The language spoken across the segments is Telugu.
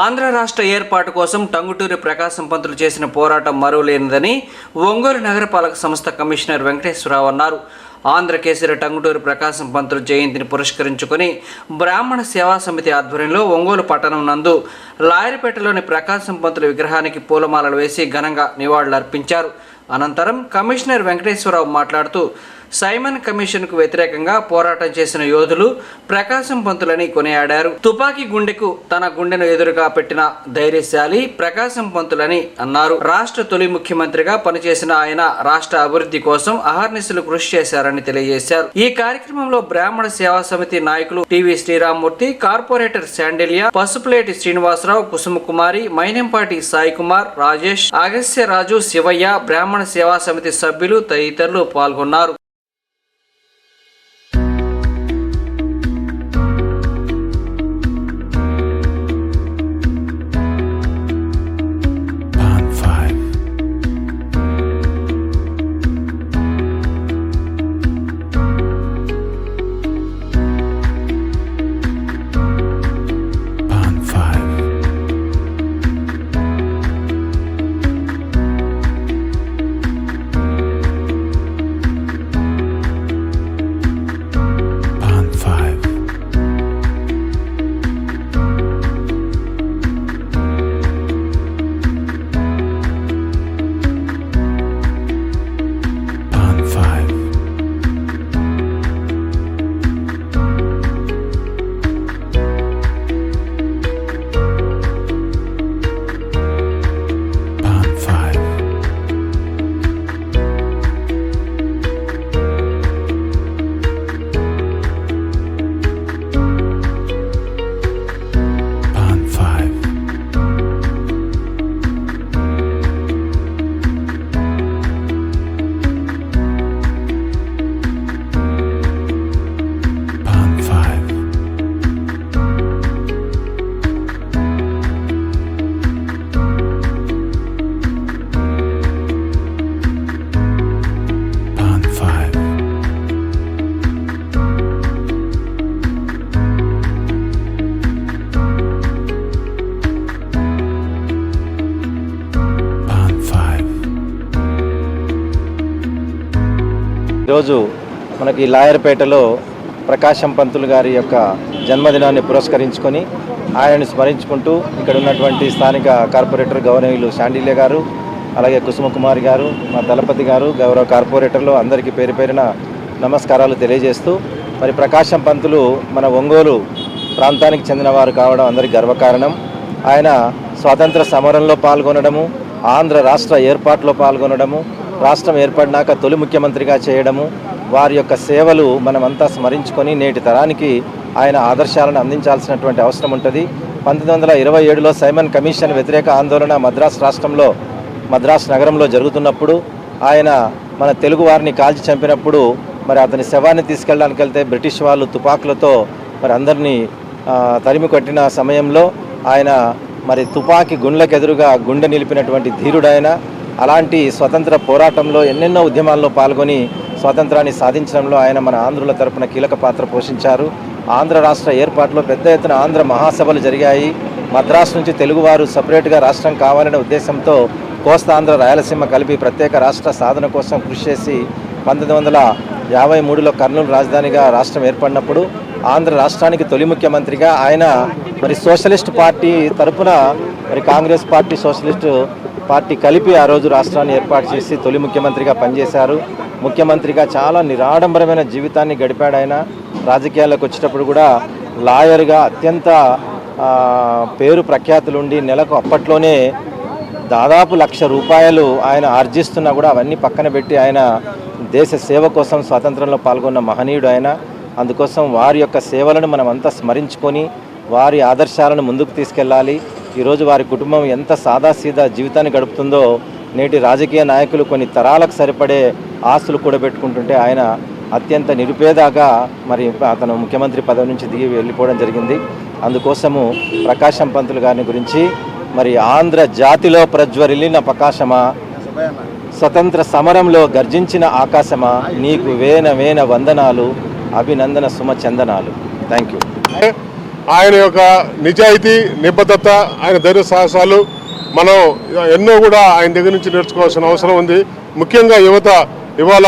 ఆంధ్ర రాష్ట్ర ఏర్పాటు కోసం టంగుటూరి ప్రకాశం పంతులు చేసిన పోరాటం మరువలేనిదని ఒంగోలు నగరపాలక సంస్థ కమిషనర్ వెంకటేశ్వరరావు అన్నారు. ఆంధ్ర కేసరి టంగుటూరి ప్రకాశం పంతులు జయంతిని పురస్కరించుకొని బ్రాహ్మణ సేవా సమితి ఆధ్వర్యంలో ఒంగోలు పట్టణం నందు లాయరిపేటలోని ప్రకాశం పంతుల విగ్రహానికి పూలమాలలు వేసి ఘనంగా నివాళులర్పించారు. అనంతరం కమిషనర్ వెంకటేశ్వరరావు మాట్లాడుతూ సైమన్ కమిషన్కు వ్యతిరేకంగా పోరాటం చేసిన యోధులు ప్రకాశం పంతులని కొనియాడారు. తుపాకీ గుండెకు తన గుండెను ఎదురుగా పెట్టిన ధైర్యశాలి ప్రకాశం పంతులని అన్నారు. రాష్ట్ర తొలి ముఖ్యమంత్రిగా పనిచేసిన ఆయన రాష్ట్ర అభివృద్ధి కోసం అహర్నిశలు కృషి చేశారని తెలియజేశారు. ఈ కార్యక్రమంలో బ్రాహ్మణ సేవా సమితి నాయకులు T V Sriramamurthy corporator Sandilya Pasupuleti Srinivasarao Kusumakumari Mainampati Sai Kumar Rajesh Agasya Raju Shivayya బ్రాహ్మణ సేవా సమితి సభ్యులు తదితరులు పాల్గొన్నారు. ఈరోజు మనకి లాయర్పేటలో ప్రకాశం పంతులు గారి యొక్క జన్మదినాన్ని పురస్కరించుకొని ఆయనను స్మరించుకుంటూ ఇక్కడ ఉన్నటువంటి స్థానిక కార్పొరేటర్ గౌరవీయులు శాండిల్య గారు అలాగే కుసుమకుమారి గారు మా దళపతి గారు గౌరవ కార్పొరేటర్లు అందరికీ పేరు పేరిన నమస్కారాలు తెలియజేస్తూ మరి ప్రకాశం పంతులు మన ఒంగోలు ప్రాంతానికి చెందినవారు కావడం అందరికీ గర్వకారణం. ఆయన స్వాతంత్ర సమరంలో పాల్గొనడము ఆంధ్ర రాష్ట్ర ఏర్పాటులో పాల్గొనడము రాష్ట్రం ఏర్పడినాక తొలి ముఖ్యమంత్రిగా చేయడము వారి యొక్క సేవలు మనమంతా స్మరించుకొని నేటి తరానికి ఆయన ఆదర్శాలను అందించాల్సినటువంటి అవసరం ఉంటుంది. పంతొమ్మిది వందల ఇరవై ఏడులో సైమన్ కమిషన్ వ్యతిరేక ఆందోళన మద్రాసు రాష్ట్రంలో మద్రాసు నగరంలో జరుగుతున్నప్పుడు ఆయన మన తెలుగు వారిని కాల్చి చంపినప్పుడు మరి అతని శవాన్ని తీసుకెళ్ళడానికి వెళ్తే బ్రిటిష్ వాళ్ళు తుపాకులతో మరి అందరినీ తరిమి కొట్టిన సమయంలో ఆయన మరి తుపాకీ గుండ్లకు ఎదురుగా గుండె నిలిపినటువంటి ధీరుడైన అలాంటి స్వతంత్ర పోరాటంలో ఎన్నెన్నో ఉద్యమాల్లో పాల్గొని స్వాతంత్రాన్ని సాధించడంలో ఆయన మన ఆంధ్రుల తరపున కీలక పాత్ర పోషించారు. ఆంధ్ర రాష్ట్ర ఏర్పాటులో పెద్ద ఎత్తున ఆంధ్ర మహాసభలు జరిగాయి. మద్రాసు నుంచి తెలుగువారు సపరేట్గా రాష్ట్రం కావాలనే ఉద్దేశంతో కోస్తాంధ్ర రాయలసీమ కలిపి ప్రత్యేక రాష్ట్ర సాధన కోసం కృషి చేసి పంతొమ్మిది వందల యాభై మూడులో కర్నూలు రాజధానిగా రాష్ట్రం ఏర్పడినప్పుడు ఆంధ్ర రాష్ట్రానికి తొలి ముఖ్యమంత్రిగా ఆయన మరి సోషలిస్ట్ పార్టీ తరపున మరి కాంగ్రెస్ పార్టీ సోషలిస్టు పార్టీ కలిపి ఆ రోజు రాష్ట్రాన్ని ఏర్పాటు చేసి తొలి ముఖ్యమంత్రిగా పనిచేశారు. ముఖ్యమంత్రిగా చాలా నిరాడంబరమైన జీవితాన్ని గడిపాడు ఆయన. రాజకీయాల్లోకి వచ్చేటప్పుడు కూడా లాయర్గా అత్యంత పేరు ప్రఖ్యాతులుండి నెలకు అప్పట్లోనే దాదాపు లక్ష రూపాయలు ఆయన ఆర్జిస్తున్నా కూడా అవన్నీ పక్కన పెట్టి ఆయన దేశ సేవ కోసం స్వాతంత్రంలో పాల్గొన్న మహనీయుడు ఆయన. అందుకోసం వారి యొక్క సేవలను మనం అంతా స్మరించుకొని వారి ఆదర్శాలను ముందుకు తీసుకెళ్ళాలి. ఈరోజు వారి కుటుంబం ఎంత సాదాసీదా జీవితాన్ని గడుపుతుందో నేటి రాజకీయ నాయకులు కొన్ని తరాలకు సరిపడే ఆస్తులు కూడబెట్టుకుంటుంటే ఆయన అత్యంత నిరుపేదగా మరి అతను ముఖ్యమంత్రి పదవి నుంచి దిగి వెళ్ళిపోవడం జరిగింది. అందుకోసము ప్రకాశం పంతులు గారిని గురించి మరి ఆంధ్ర జాతిలో ప్రజ్వరిల్లిన ప్రకాశమా స్వతంత్ర సమరంలో గర్జించిన ఆకాశమా నీకు వేన వేన వందనాలు అభినందన సుమ చందనాలు. థ్యాంక్ యూ ఆయన యొక్క నిజాయితీ నిబద్ధత ఆయన ధైర్య సాహసాలు మనం ఎన్నో కూడా ఆయన దగ్గర నుంచి నేర్చుకోవాల్సిన అవసరం ఉంది. ముఖ్యంగా యువత ఇవాళ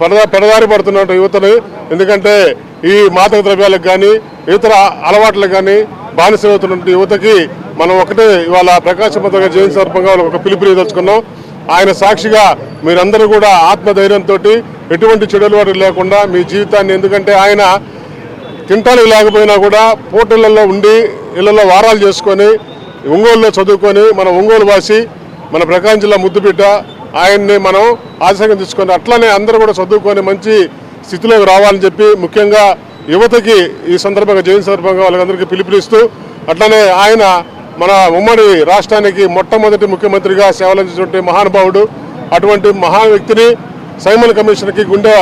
పెడదా పెడదారి పడుతున్న యువతను ఎందుకంటే ఈ మాదక ద్రవ్యాలకు కానీ ఇతర అలవాట్లకు కానీ బానిసవుతున్నటువంటి యువతకి మనం ఒకటే ఇవాళ ప్రకాశవంతంగా జయంతి సందర్భంగా ఒక పిలుపుని తెచ్చుకున్నాం ఆయన సాక్షిగా మీరందరూ కూడా ఆత్మధైర్యంతో ఎటువంటి చెడులు లేకుండా మీ జీవితాన్ని ఎందుకంటే ఆయన తింటానికి లేకపోయినా కూడా పోటీలలో ఉండి ఇళ్ళలో వారాలు చేసుకొని ఒంగోలులో చదువుకొని మన ఒంగోలు వాసి మన ప్రకాశం జిల్లా ముద్దుబిడ్డ ఆయన్ని మనం ఆశంగా తీసుకొని అట్లనే అందరూ కూడా చదువుకొని మంచి స్థితిలోకి రావాలని చెప్పి ముఖ్యంగా యువతకి ఈ సందర్భంగా జయంతి సందర్భంగా వాళ్ళందరికీ పిలుపునిస్తూ అట్లనే ఆయన మన ఉమ్మడి రాష్ట్రానికి మొట్టమొదటి ముఖ్యమంత్రిగా సేవలందించినటువంటి మహానుభావుడు అటువంటి మహా వ్యక్తిని సైమన్ కమిషన్కి గుండె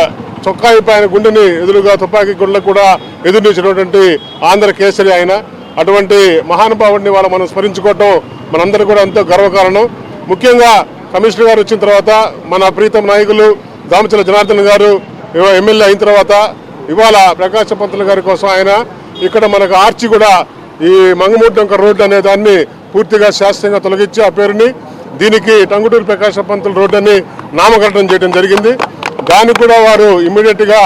చొక్కాయి పైన గుండెని ఎదురుగా తుపాకీ గుండెలకు కూడా ఎదురునిచ్చినటువంటి ఆంధ్ర కేసరి ఆయన. అటువంటి మహానుభావుడిని వాళ్ళ మనం స్మరించుకోవటం మనందరూ కూడా ఎంతో గర్వకారణం. ముఖ్యంగా కమిషనర్ గారు వచ్చిన తర్వాత మన ప్రీతం నాయకులు దామచల జనార్దన్ గారు ఎమ్మెల్యే అయిన తర్వాత ఇవాళ ప్రకాశ పంతులు గారి కోసం ఆయన ఇక్కడ మనకు ఆర్చి కూడా ఈ మంగమూడ్డంక రోడ్డు అనే దాన్ని పూర్తిగా శాస్త్రీయంగా తొలగించి ఆ పేరుని దీనికి టంగుటూరు ప్రకాశ పంతులు రోడ్డు అని నామకరణం చేయడం జరిగింది. దానికి కూడా వారు ఇమ్మీడియట్గా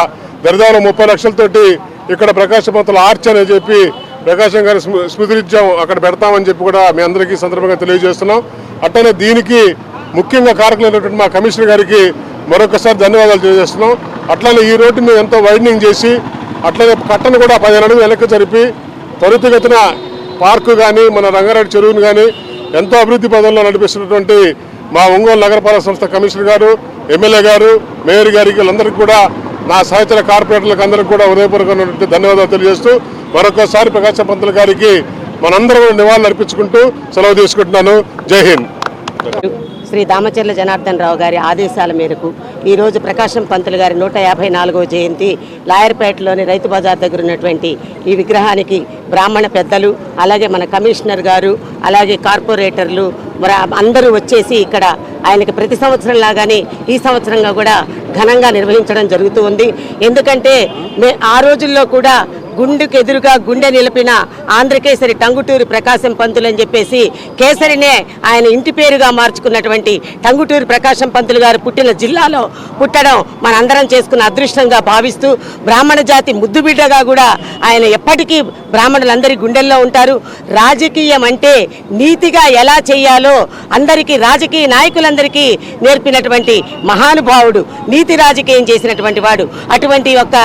దరిదాపు ముప్పై లక్షలతోటి ఇక్కడ ప్రకాశ పంతులు ఆర్చ్ అని చెప్పి ప్రకాశం గారి స్మృ- స్మృతిరిత్యం అక్కడ పెడతామని చెప్పి కూడా మీ అందరికీ సందర్భంగా తెలియజేస్తున్నాం. అట్లనే దీనికి ముఖ్యంగా కారకులైనటువంటి మా కమిషనర్ గారికి మరొకసారి ధన్యవాదాలు తెలియజేస్తున్నాం. అట్లనే ఈ రోడ్డుని ఎంతో వైడనింగ్ చేసి అట్లనే కట్టను కూడా పదిహేను అడుగులు వెనక్కి జరిపి త్వరితగతిన పార్కు కానీ మన రంగారెడ్డి చెరువును కానీ ఎంతో అభివృద్ధి పదంలో నడిపిస్తున్నటువంటి మా ఒంగోలు నగరపాలక సంస్థ కమిషనర్ గారు ఎమ్మెల్యే గారు మేయర్ గారికి వీళ్ళందరికీ కూడా నా సహచర కార్పొరేటర్లకు అందరికీ కూడా ఉదయపూర్వకమైనటువంటి ధన్యవాదాలు తెలియజేస్తూ మరొకసారి ప్రకాశ పంతులు గారికి మనందరం నివాళులు అర్పించుకుంటూ సెలవు తీసుకుంటున్నాను. జై హింద్. శ్రీ దామచర్ల జనార్దన్ రావు గారి ఆదేశాల మేరకు ఈరోజు ప్రకాశం పంతులు గారి నూట యాభై నాలుగవ జయంతి లాయర్పేటలోని రైతు బజార్ దగ్గర ఉన్నటువంటి ఈ విగ్రహానికి బ్రాహ్మణ పెద్దలు అలాగే మన కమిషనర్ గారు అలాగే కార్పొరేటర్లు మరి అందరూ వచ్చేసి ఇక్కడ ఆయనకి ప్రతి సంవత్సరం లాగానే ఈ సంవత్సరంగా కూడా ఘనంగా నిర్వహించడం జరుగుతూ ఉంది. ఎందుకంటే మే ఆ రోజుల్లో కూడా గుండెకు ఎదురుగా గుండె నిలిపిన ఆంధ్రకేసరి టంగుటూరి ప్రకాశం పంతులు అని చెప్పేసి కేసరినే ఆయన ఇంటి పేరుగా మార్చుకున్నటువంటి టంగుటూరి ప్రకాశం పంతులు గారు పుట్టిన జిల్లాలో పుట్టడం మనందరం చేసుకున్న అదృష్టంగా భావిస్తూ బ్రాహ్మణ జాతి ముద్దుబిడ్డగా కూడా ఆయన ఎప్పటికీ బ్రాహ్మణులందరి గుండెల్లో ఉంటారు. రాజకీయం అంటే నీతిగా ఎలా చేయాలో అందరికీ రాజకీయ నాయకులందరికీ నేర్పినటువంటి మహానుభావుడు నీతి రాజకీయం చేసినటువంటి వాడు. అటువంటి యొక్క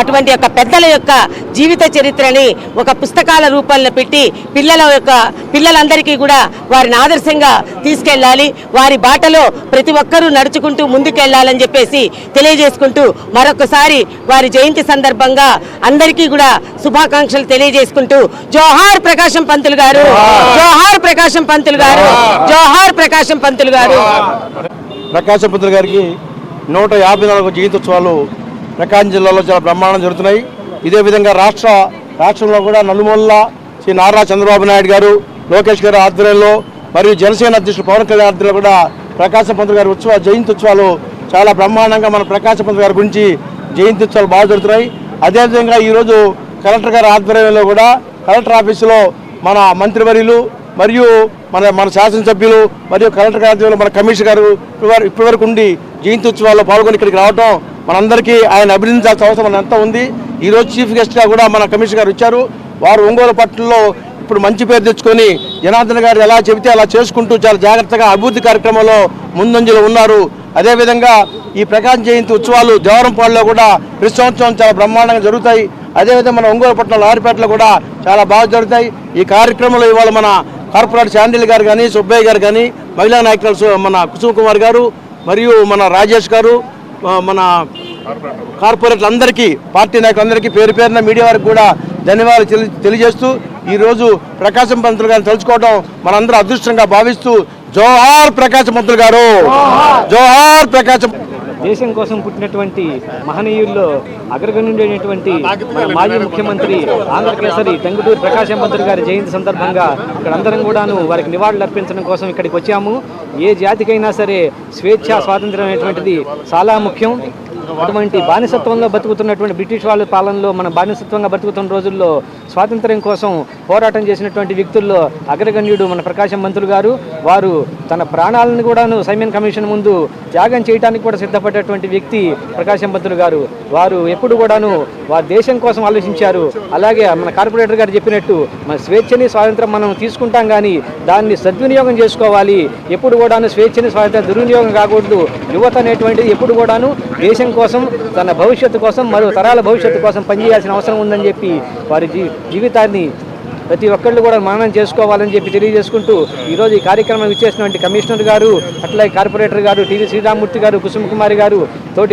అటువంటి అటువంటి యొక్క పెద్దల యొక్క జీవిత చరిత్రని ఒక పుస్తకాల రూపంలో పెట్టి పిల్లల యొక్క పిల్లలందరికీ కూడా వారిని ఆదర్శంగా తీసుకెళ్ళాలి. వారి బాటలో ప్రతి ఒక్కరూ నడుచుకుంటూ ముందుకెళ్ళాలని చెప్పేసి తెలియజేసుకుంటూ మరొకసారి వారి జయంతి సందర్భంగా అందరికీ కూడా శుభాకాంక్షలు తెలియజేసుకుంటూ జోహార్ ప్రకాశం పంతులు గారు జోహార్ ప్రకాశం పంతులు గారు జోహార్ ప్రకాశం పంతులు గారు. ప్రకాశం పంతులు గారికి నూట యాభై నాలుగు జీవితోత్సవాలు ప్రకాశం జిల్లాలో చాలా బ్రహ్మాండం జరుగుతున్నాయి. ఇదే విధంగా రాష్ట్ర రాష్ట్రంలో కూడా నలుమూలల శ్రీ నారా చంద్రబాబు నాయుడు గారు లోకేష్ గారి ఆధ్వర్యంలో మరియు జనసేన అధ్యక్షుడు పవన్ కళ్యాణ్ ఆధ్వర్యంలో కూడా ప్రకాశం పంతులు గారి ఉత్సవ జయంతి ఉత్సవాలు చాలా బ్రహ్మాండంగా మన ప్రకాశం పంతులు గారి గురించి జయంతి ఉత్సవాలు బాగా జరుగుతున్నాయి. అదేవిధంగా ఈరోజు కలెక్టర్ గారి ఆధ్వర్యంలో కూడా కలెక్టర్ ఆఫీసులో మన మంత్రివర్యులు మరియు మన మన శాసనసభ్యులు మరియు కలెక్టర్ కార్యాలయంలో మన కమిషనర్ గారు ఇప్పటివరకు ఇప్పటివరకు ఉండి జయంతి ఉత్సవాల్లో పాల్గొని ఇక్కడికి రావడం మనందరికీ ఆయన అభినందించాల్సిన అవసరం ఎంత ఉంది. ఈరోజు చీఫ్ గెస్ట్గా కూడా మన కమిషనర్ గారు ఇచ్చారు వారు ఒంగోలు పట్టణంలో ఇప్పుడు మంచి పేరు తెచ్చుకొని జనార్దన్ గారు ఎలా చెబితే అలా చేసుకుంటూ చాలా జాగ్రత్తగా అభివృద్ధి కార్యక్రమంలో ముందంజలో ఉన్నారు. అదేవిధంగా ఈ ప్రకాశం జయంతి ఉత్సవాలు దేవరంపాడులో కూడా ప్రతి సంవత్సరం చాలా బ్రహ్మాండంగా జరుగుతాయి. అదేవిధంగా మన ఒంగోలు పట్టణం లారిపేటలో కూడా చాలా బాగా జరుగుతాయి. ఈ కార్యక్రమంలో ఇవాళ మన కార్పొరేట్ శాండిల్ గారు కానీ సుబ్బయ్య గారు కానీ మహిళా నాయకులు మన కుసుమ కుమార్ గారు మరియు మన రాజేష్ గారు మన కార్పొరేట్లందరికీ పార్టీ నాయకులందరికీ పేరు పేరున మీడియా వారికి కూడా ధన్యవాదాలు తెలి- తెలియజేస్తూ ఈరోజు ప్రకాశం పంతులు గారిని తలుచుకోవడం మనందరూ అదృష్టంగా భావిస్తూ జోహార్ ప్రకాశం పంతులు గారు. జోహార్ ప్రకాశం దేశం కోసం పుట్టినటువంటి మహనీయుల్లో అగ్రగణ్యుడైనటువంటి మాజీ ముఖ్యమంత్రి ఆంధ్రకేసరి టంగుటూరి ప్రకాశం పంతులు గారి జయంతి సందర్భంగా ఇక్కడ అందరం కూడాను వారికి నివాళులు అర్పించడం కోసం ఇక్కడికి వచ్చాము. ఏ జాతికైనా సరే స్వేచ్ఛ స్వాతంత్రం అనేటువంటిది చాలా ముఖ్యం. అటువంటి బానిసత్వంలో బతుకుతున్నటువంటి బ్రిటిష్ వాళ్ళ పాలనలో మన బానిసత్వంగా బతుకుతున్న రోజుల్లో స్వాతంత్ర్యం కోసం పోరాటం చేసినటువంటి వ్యక్తుల్లో అగ్రగణ్యుడు మన ప్రకాశం మంత్రులు గారు. వారు తన ప్రాణాలను కూడాను సైమన్ కమిషన్ ముందు త్యాగం చేయడానికి కూడా సిద్ధపడేటువంటి వ్యక్తి ప్రకాశం మంత్రులు గారు. వారు ఎప్పుడు కూడాను వారి దేశం కోసం ఆలోచించారు. అలాగే మన కార్పొరేటర్ గారు చెప్పినట్టు మన స్వేచ్ఛని స్వాతంత్రం మనం తీసుకుంటాం కానీ దాన్ని సద్వినియోగం చేసుకోవాలి. ఎప్పుడు కూడాను స్వేచ్ఛని స్వాతంత్రం దుర్వినియోగం కాకూడదు. యువత అనేటువంటిది ఎప్పుడు కూడాను దేశం కోసం తన భవిష్యత్తు కోసం మరో తరాల భవిష్యత్తు కోసం పనిచేయాల్సిన అవసరం ఉందని చెప్పి వారి జీ జీవితాన్ని ప్రతి ఒక్కళ్ళు కూడా మననం చేసుకోవాలని చెప్పి తెలియజేసుకుంటూ ఈరోజు ఈ కార్యక్రమం ఇచ్చేసినటువంటి కమిషనర్ గారు అట్లాగే కార్పొరేటర్ గారు టీవీ శ్రీరామూర్తి గారు కుసుమ కుమారి గారు తోటి